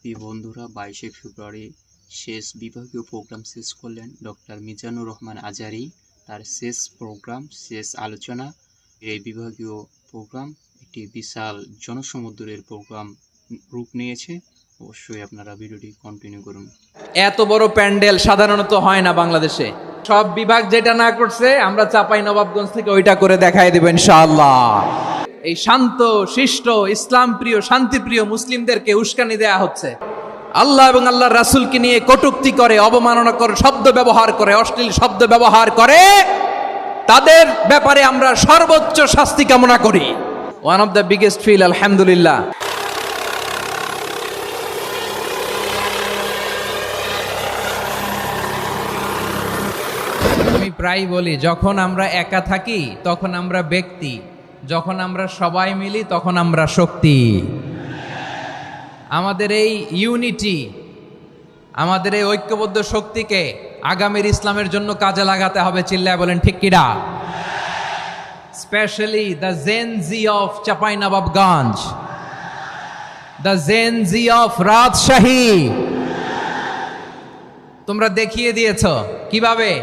প্রিয় বন্ধুরা বাইশে ফেব্রুয়ারি শেষ বিভাগীয় প্রোগ্রাম শেষ করলেন ডক্টর মিজানুর রহমান আজারি। তার শেষ প্রোগ্রাম, শেষ আলোচনা, এই বিভাগীয় প্রোগ্রাম একটি বিশাল জনসমুদ্রের প্রোগ্রাম রূপ নিয়েছে। অবশ্যই আপনারা ভিডিওটি কন্টিনিউ করুন। এত বড় প্যান্ডেল সাধারণত হয় না বাংলাদেশে। সব বিভাগ যেটা না করছে, আমরা চাপাই নবাবগঞ্জ থেকে ওইটা করে দেখাই দেব ইনশাআল্লাহ। এই শান্ত, শিষ্ট ইসলাম প্রিয় শান্তিপ্রিয় মুসলিমদেরকে উস্কানি দেয়া হচ্ছে। আল্লাহ এবং আল্লাহর রাসূলকে নিয়ে কটুক্তি করে অবমাননা করে শব্দ ব্যবহার করে, অশ্লীল শব্দ ব্যবহার করে, তাদের ব্যাপারে আমরা সর্বোচ্চ শাস্তি কামনা করি। One of the biggest feel আলহামদুলিল্লাহ। আমি প্রায় বলি, যখন আমরা একা থাকি, তখন আমরা ব্যক্তি। যখন আমরা সবাই মিলি, তখন আমরা শক্তি। আমাদের এই ইউনিটি, আমাদের এই ঐক্যবদ্ধ শক্তিকে আগামীর ইসলামের জন্য কাজে লাগাতে হবে, চিল্লায় বলেন, ঠিক কিরা specially the Gen Z of Chapainawabganj the Gen Z of Rajshahi তোমরা দেখিয়ে দিয়েছ, কীভাবে?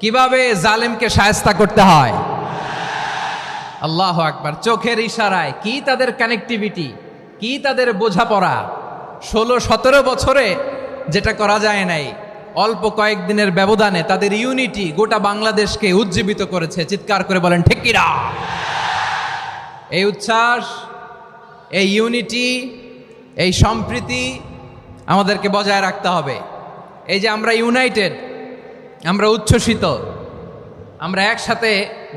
কীভাবে জালেমকে সায়স্তা করতে হয়? আল্লাহ আকবার, চোখের ইশারায়, কি তাদের কানেক্টিভিটি কি তাদের বোঝাপড়া? ষোলো, সতেরো বছরে যেটা করা যায় নাই, অল্প কয়েকদিনের ব্যবধানে তাদের ইউনিটি গোটা বাংলাদেশকে উজ্জীবিত করেছে। চিৎকার করে বলেন ঠিকিরা এই উচ্ছ্বাস, এই ইউনিটি এই সম্প্রীতি আমাদেরকে বজায় রাখতে হবে। এই যে আমরা ইউনাইটেড আমরা উচ্ছ্বসিত, আমরা একসাথে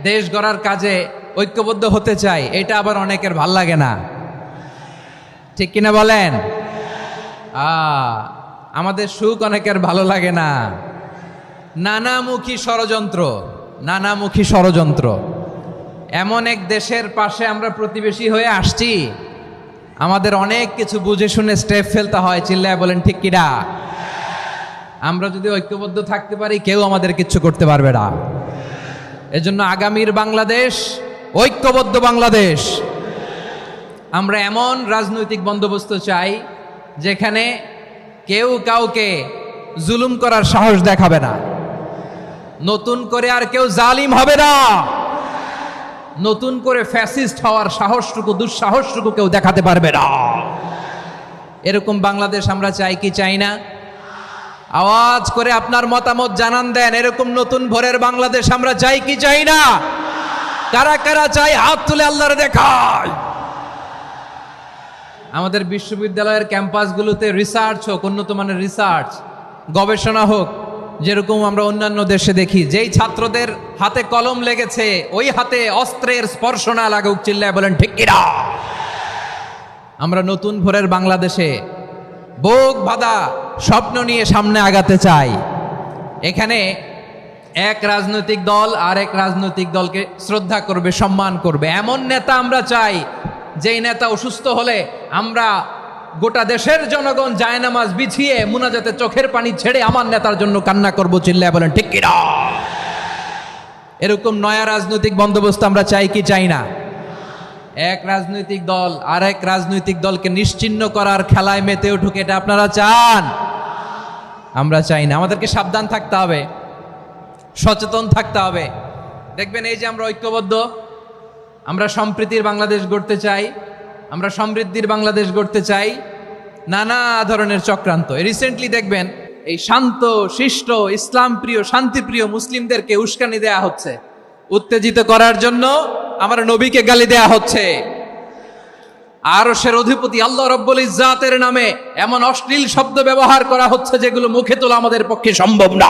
দেশ গড়ার কাজে ঐক্যবদ্ধ হতে চাই, এটা আবার অনেকের ভালো লাগে না। ঠিক কিনা বলেন? আমাদের সুখ অনেকের ভালো লাগে না। নানামুখী ষড়যন্ত্র নানামুখী ষড়যন্ত্র। এমন এক দেশের পাশে আমরা প্রতিবেশী হয়ে আসছি, আমাদের অনেক কিছু বুঝে শুনে স্টেপ ফেলতে হয়, চিল্লায় বলেন, ঠিক কিনা? আমরা যদি ঐক্যবদ্ধ থাকতে পারি, কেউ আমাদের কিচ্ছু করতে পারবে না। এজন্য আগামীর বাংলাদেশ ঐক্যবদ্ধ বাংলাদেশ। আমরা এমন রাজনৈতিক বন্দোবস্ত চাই, যেখানে কেউ কাউকে জুলুম করার সাহস দেখাবে না। নতুন করে আর কেউ জালিম হবে না। নতুন করে ফ্যাসিস্ট হওয়ার সাহসটুকু, দুঃসাহসটুকু কেউ দেখাতে পারবে না। এরকম বাংলাদেশ আমরা চাই কি চাই না? আওয়াজ করে আপনার মতামত জানান দেন, এরকম নতুন ভোরের বাংলাদেশ আমরা চাই কি চাই না? কারা কারা চাই হাত তুলে আল্লাহর দেখায়। আমাদের বিশ্ববিদ্যালয়ের ক্যাম্পাসগুলোতে রিসার্চ হোক, উন্নত মানের রিসার্চ গবেষণা হোক, যেরকম আমরা অন্যান্য দেশে দেখি, যেই ছাত্রদের হাতে কলম লেগেছে, ওই হাতে অস্ত্রের স্পর্শ না লাগুক, চিল্লায় বলেন, ঠিক কিনা আমরা নতুন ভোরের বাংলাদেশে বোক বাঁধা স্বপ্ন নিয়ে সামনে আগাতে চাই। এখানে এক রাজনৈতিক দল আর এক রাজনৈতিক দলকে শ্রদ্ধা করবে, সম্মান করবে। এমন নেতা আমরা চাই, যেই নেতা অসুস্থ হলে আমরা গোটা দেশের জনগণ জায়নামাজ বিছিয়ে মুনাজাতে চোখের পানি ছেড়ে আমার নেতার জন্য কান্না করব, চিল্লায় বলেন, ঠিক কিনা? এরকম নয়া রাজনৈতিক বন্দোবস্ত আমরা চাই কি চাই না? এক রাজনৈতিক দল আর এক রাজনৈতিক দলকে নিশ্চিন্ন করার খেলায় মেতে উঠুক, এটা আপনারা চান? আমরা চাই না। আমাদেরকে সাবধান থাকতে হবে। সচেতন থাকতে হবে। দেখবেন এই যে আমরা ঐক্যবদ্ধ, আমরা সম্প্রীতির বাংলাদেশ গড়তে চাই, আমরা সমৃদ্ধির বাংলাদেশ গড়তে চাই, নানা ধরনের চক্রান্ত। রিসেন্টলি দেখবেন এই শান্ত, শিষ্ট ইসলাম প্রিয় শান্তিপ্রিয় মুসলিমদেরকে উস্কানি দেয়া হচ্ছে। উত্তেজিত করার জন্য আমার নবীকে গালি দেয়া হচ্ছে। আরশের অধিপতি আল্লাহ রব্বুল ইজ্জাতের নামে এমন অশ্লীল শব্দ ব্যবহার করা হচ্ছে যেগুলো মুখে তোলা আমাদের পক্ষে সম্ভব না।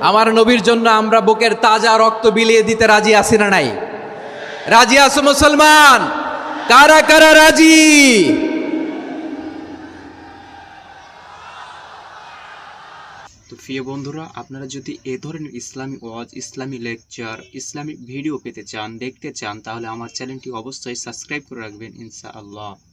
আমার নবীর জন্য আমরা বুকের তাজা রক্ত বিলিয়ে দিতে রাজি আছি না নাই? রাজি আছো মুসলমান? কারা কারা রাজি? প্রিয় বন্ধুরা, আপনারা যদি এ ধরনের ইসলামী ওয়াজ, ইসলামী লেকচার ইসলামিক ভিডিও পেতে চান, দেখতে চান, তাহলে আমার চ্যানেলটি অবশ্যই সাবস্ক্রাইব করে রাখবেন, ইনশাআল্লাহ।